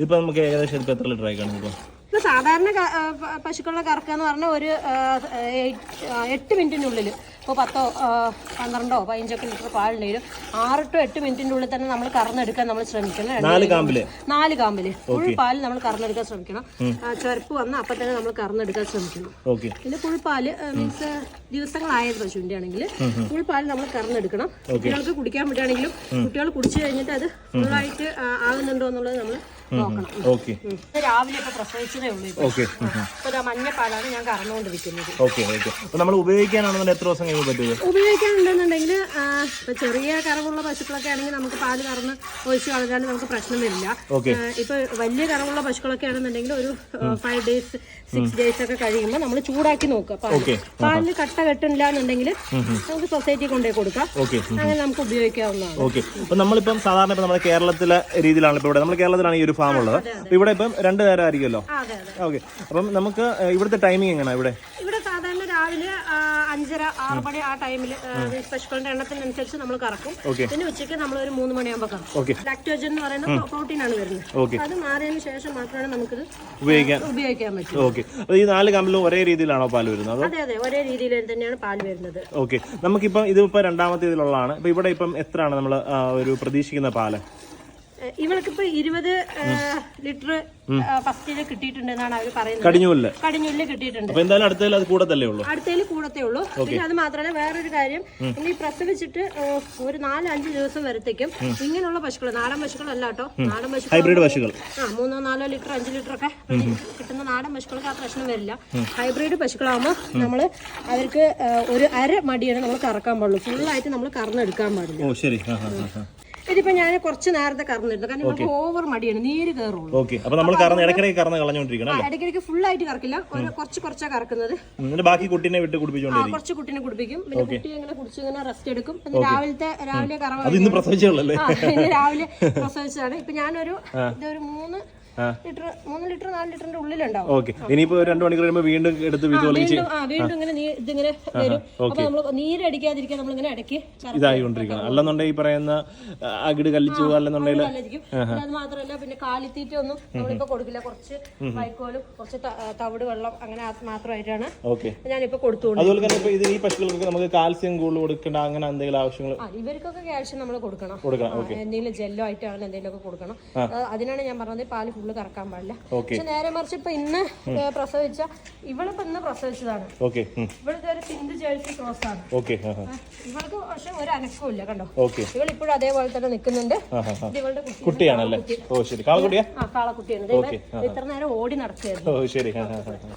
ഇപ്പൊ നമുക്ക് ഏകദേശം ഇപ്പൊ എത്ര ലിറ്റർ ആയിക്കാണ് കാണും ഇപ്പൊ? സാധാരണ പശുക്കളുടെ കറക്കുക എന്ന് പറഞ്ഞാൽ ഒരു എട്ട് മിനിറ്റിനുള്ളിൽ ഇപ്പോൾ പത്തോ പന്ത്രണ്ടോ പതിനഞ്ചൊക്കെ ലിറ്റർ പാലുണ്ടെങ്കിലും ആറ് ടു എട്ട് മിനിറ്റിന്റെ ഉള്ളിൽ തന്നെ നമ്മൾ കറന്നെടുക്കാൻ നമ്മൾ ശ്രമിക്കണം. നാല് കാമ്പിൽ? നാല് കാമ്പിൽ. ഫുൾ പാൽ നമ്മൾ കറന്നെടുക്കാൻ ശ്രമിക്കണം. ചെറുപ്പ് വന്ന് അപ്പം തന്നെ നമ്മൾ കറന്നെടുക്കാൻ ശ്രമിക്കണം. ഓക്കെ. പിന്നെ ഫുൾ പാൽ മീൻസ് ദിവസങ്ങളായത് പശുവിന്റെ ആണെങ്കിൽ ഫുൾ പാൽ നമ്മൾ കറന്നെടുക്കണം. കുട്ടികൾക്ക് കുടിക്കാൻ പറ്റുകയാണെങ്കിലും കുട്ടികൾ കുടിച്ചു കഴിഞ്ഞിട്ട് അത് ഫുള്ളായിട്ട് ആകുന്നുണ്ടോ എന്നുള്ളത് നമ്മൾ. രാവിലെ ഇപ്പൊ പ്രസവിച്ചതേ ഉള്ളൂ ഇപ്പൊ. ഓക്കെ. മഞ്ഞ പാലാണ് ഞാൻ കറന്നുകൊണ്ടിരിക്കുന്നത്. Okay okay. അപ്പൊ നമ്മൾ ഉപയോഗിക്കാനാണെന്നുണ്ടെങ്കിൽ എത്ര ദിവസം പറ്റുമോ? ഉപയോഗിക്കാനുണ്ടെന്നുണ്ടെങ്കിൽ ഇപ്പൊ ചെറിയ കറവുള്ള പശുക്കളൊക്കെ ആണെങ്കിൽ നമുക്ക് പാൽ കറന്ന് ഒഴിച്ച് കളഞ്ഞാൽ നമുക്ക് പ്രശ്നം വരില്ല. ഇപ്പൊ വലിയ കറവുള്ള പശുക്കളൊക്കെ ആണെന്നുണ്ടെങ്കിൽ ഒരു ഫൈവ് ഡേയ്സ് സിക്സ് ഡേയ്സ് ഒക്കെ കഴിയുമ്പോൾ നമ്മൾ ചൂടാക്കി നോക്കുക പാൽ. പാലിന് കട്ട കെട്ടില്ല എന്നുണ്ടെങ്കിൽ നമുക്ക് സൊസൈറ്റി കൊണ്ടുപോയി കൊടുക്കാം. അങ്ങനെ നമുക്ക് ഉപയോഗിക്കാവുന്നതാണ്. ഓക്കെ. അപ്പൊ നമ്മളിപ്പം സാധാരണ ഇപ്പൊ നമ്മുടെ കേരളത്തിലെ രീതിയിലാണ് ഇപ്പൊ ഇവിടെ. നമ്മൾ കേരളത്തിലാണ് ഈ ഒരു ഫാം ഉള്ളത്. ഇവിടെ ഇപ്പം രണ്ടു നേരം ആയിരിക്കുമല്ലോ? ഓക്കെ. അപ്പം നമുക്ക് ഇവിടുത്തെ ടൈമിംഗ് എങ്ങനെയാണ് ഇവിടെ രാവിലെ അഞ്ചര ആറ് മണി ആ ടൈമിൽ പശുക്കളുടെ എണ്ണത്തിനനുസരിച്ച് നമ്മൾ കറക്കും. പിന്നെ ഉച്ചയ്ക്ക് നമ്മൾ ഒരു മൂന്ന് മണിയാകുമ്പോൾ കറക്കും. ലാക്ടോജൻ എന്ന് പറയുന്ന പ്രോട്ടീൻ ആണ് വരുന്നത്. അത് മാറിയതിനു ശേഷം മാത്രമാണ് നമുക്കിത് ഉപയോഗിക്കാൻ. ഉപയോഗിക്കാൻ പറ്റും. ഓക്കെ. ഈ നാല് കമ്പലും ഒരേ രീതിയിലാണോ പാൽ വരുന്നത് അതോ? അതെ ഒരേ രീതിയിൽ തന്നെയാണ് പാൽ വരുന്നത്. ഓക്കെ. നമുക്കിപ്പം ഇതിപ്പോ രണ്ടാമത്തെ ഇതിലുള്ളതാണ്. ഇപ്പൊ ഇവിടെ ഇപ്പം എത്രയാണ് നമ്മൾ ഒരു പ്രതീക്ഷിക്കുന്ന പാൽ? ഇവൾക്കിപ്പോ ഇരുപത് ലിറ്റർ ഫസ്റ്റിൽ കിട്ടിയിട്ടുണ്ടെന്നാണ് അവർ പറയുന്നത്. കടിഞ്ഞൂൽ കടിഞ്ഞൂൽ കിട്ടിയിട്ടുണ്ട്. അപ്പൊ എന്തായാലും അടുത്തതിൽ അത് കൂടത്തല്ലേ ഉള്ളൂ? അടുത്തതിൽ കൂടത്തേ ഉള്ളൂ പിന്നെ അത് മാത്രമല്ല വേറൊരു കാര്യം. ഇനി പ്രസവിച്ചിട്ട് ഒരു നാല് അഞ്ച് ദിവസം വരത്തേക്കും. ഇങ്ങനെയുള്ള പശുക്കൾ നാടൻ പശുക്കളല്ല കേട്ടോ. നാടൻ പശുക്കൾ ഹൈബ്രിഡ് പശുക്കൾ. ആ മൂന്നോ നാലോ ലിറ്റർ അഞ്ച് ലിറ്റർ ഒക്കെ കിട്ടുന്ന നാടൻ പശുക്കൾക്ക് ആ പ്രശ്നം വരില്ല. ഹൈബ്രിഡ് പശുക്കളാകുമ്പോൾ നമ്മൾ അവർക്ക് ഒരു അര മടിയാണ് നമ്മൾ കറക്കാൻ പാടുള്ളൂ. ഫുള്ളായിട്ട് നമ്മൾ കറന്നെടുക്കാൻ പാടില്ല. ഓ ശരി. ഇതിപ്പോ ഞാൻ കുറച്ച് നേരത്തെ കറന്നിട്ടുണ്ട് കാരണം ഓവർ മടിയാണ്. നീര് കയറുള്ളൂ ഓക്കെ അപ്പൊ നമ്മൾ കറന്ന് ഇടയ്ക്കിടയ്ക്ക് കറന്ന് കളഞ്ഞോണ്ടിരിക്കണം അല്ലേ? ഫുൾ ആയിട്ട് കറക്കില്ല. കുറച്ച് കുറച്ചാ കറക്കുന്നത്. എന്നിട്ട് ബാക്കി കുട്ടീനെ വിട്ട് കുടിപ്പിച്ചോണ്ടിരിക്കും. കുറച്ച് കുട്ടിനെ കുടിപ്പിക്കും. പിന്നെ കുട്ടി ഇങ്ങനെ കുടിച്ച് ഇങ്ങനെ റെസ്റ്റ് എടുക്കും. രാവിലത്തെ രാവിലെ കറവ ഇന്ന് ഇന്ന് രാവിലെ പ്രസവിച്ചതാണ്. ഇപ്പൊ ഞാനൊരു ഇതൊരു മൂന്ന് ലിറ്റർ മൂന്ന് ലിറ്റർ നാല് ലിറ്ററിന്റെ ഉള്ളിലുണ്ടാവും. ഓക്കെ. ഇനിയിപ്പോ രണ്ടു മണിക്കൂർ കഴിയുമ്പോൾ വീണ്ടും എടുത്ത് വീണ്ടും ആ വീണ്ടും ഇങ്ങനെ നീ- ഇതിങ്ങനെ വരും. അപ്പൊ നമ്മൾ നീരടിക്കാതിരിക്കാൻ നമ്മളിങ്ങനെ ഇടയ്ക്ക് കറ- ഇതായിക്കൊണ്ടിരിക്കണം. അല്ലെന്നുണ്ടെങ്കിൽ ഈ പറയുന്ന ആ, അകിട് കല്ലിച്ചു അല്ലെന്നുണ്ടെങ്കിൽ നല്ലതായിരിക്കും പിന്നെ അത് മാത്രമല്ല പിന്നെ കാലിത്തീറ്റ ഒന്നും നമ്മളിപ്പോ കൊടുക്കില്ല. കുറച്ച് വൈക്കോലും കുറച്ച് തവിട് വെള്ളം അങ്ങനെ മാത്രമായിട്ടാണ് ഞാനിപ്പോ കൊടുത്തുകൊണ്ട് അതുപോലെ തന്നെ ഇപ്പൊ ഇത് ഈ പശുക്കൾക്ക് നമുക്ക് കാൽസ്യം കൂടുതൽ കൊടുക്കേണ്ട അങ്ങനെ എന്തെങ്കിലും ആവശ്യങ്ങൾ ഇവർക്കൊക്കെ കാൽസ്യം നമ്മൾ കൊടുക്കണം. എന്തെങ്കിലും ജെല്ലോ ആയിട്ടാണ് എന്തെങ്കിലും ഒക്കെ കൊടുക്കണം. അതിനാണ് ഞാൻ പറഞ്ഞത് പാൽ ഫുള്ള് കറക്കാൻ പാടില്ല. പക്ഷെ നേരെ മറിച്ച് ഇപ്പൊ ഇന്ന് പ്രസവിച്ച ഇവളിപ്പോ ഇന്ന് പ്രസവിച്ചതാണ്. ഇവളിത് ഒരു സിന്ധു ജേഴ്സി ക്രോസ് ആണ്. ഇവൾക്ക് പക്ഷെ ഒരു അനക്കവും ഇല്ല കണ്ടോ? ഇപ്പോഴും അതേപോലെ തന്നെ നിൽക്കുന്നുണ്ട്. ഇവളുടെ കുട്ടി. കുട്ടിയാണല്ലേ കാളക്കുട്ടിയാണ്. ഇത്ര നേരം ഓടി നടക്കുകയായിരുന്നു.